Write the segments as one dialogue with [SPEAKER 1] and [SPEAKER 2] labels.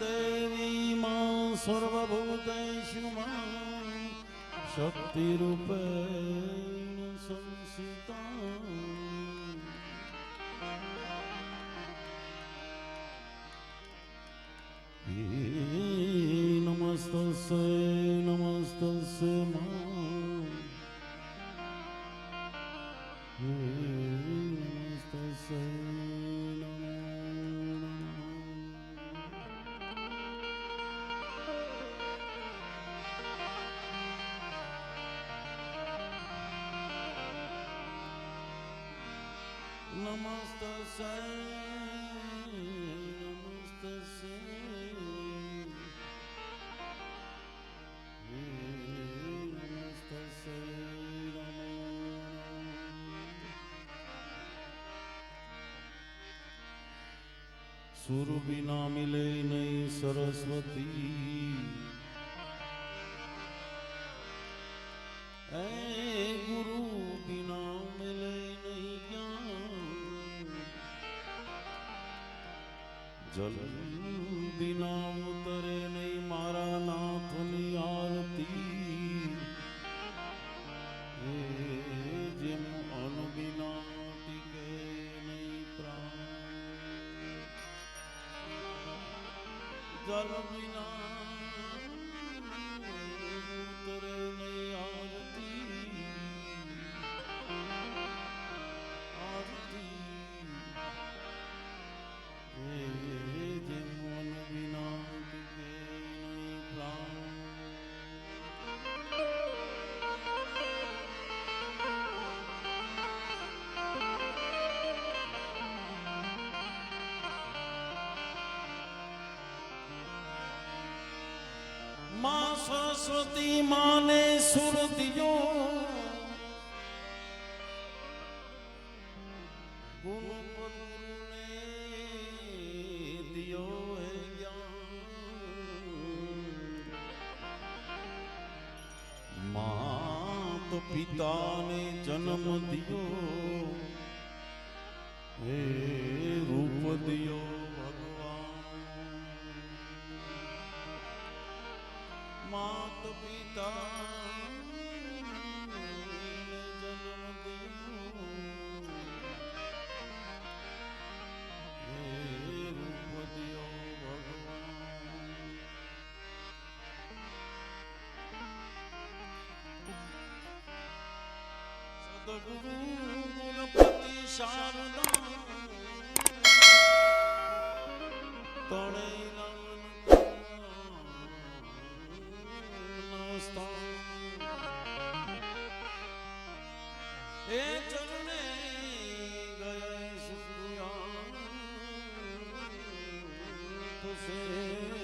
[SPEAKER 1] દેવી માં સર્વભૂતેષુ માં શક્તિરૂપે સંસિતા નમસ્તસે નમસ્તસે માં. સુર વિના મિલે નહીં સરસ્વતી. Hallelujah. સરસ્વતી માને સુરતીઓ. પિતાને જન્મ દિયો. હે રૂપ દિયો. ગુરુ ગુણપતિ શારદા તણે એ ચરણે ગયા સુયા તુસે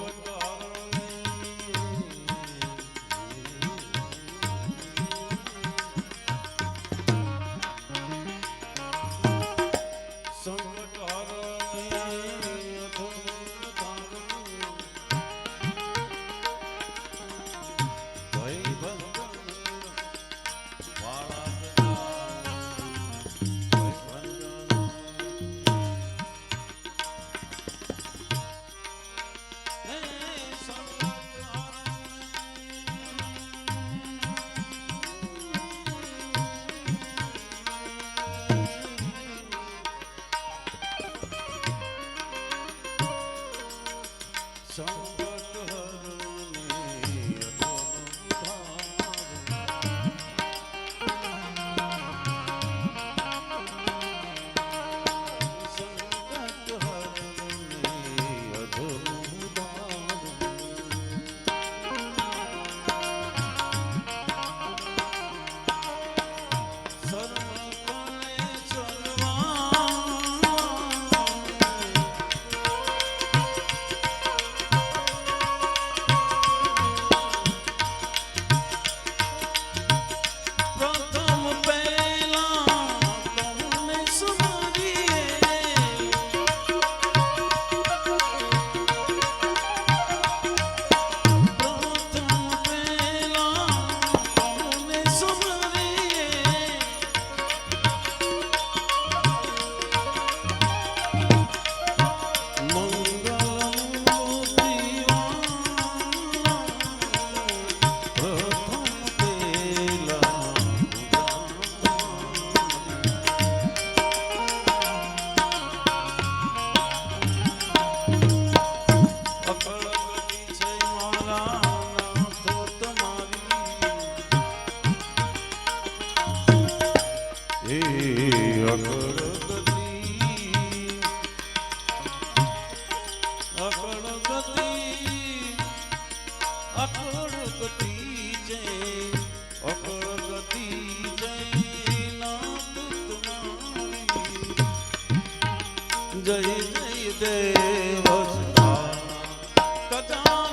[SPEAKER 1] বলবো જય જય દેવ ગજાનન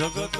[SPEAKER 1] જગત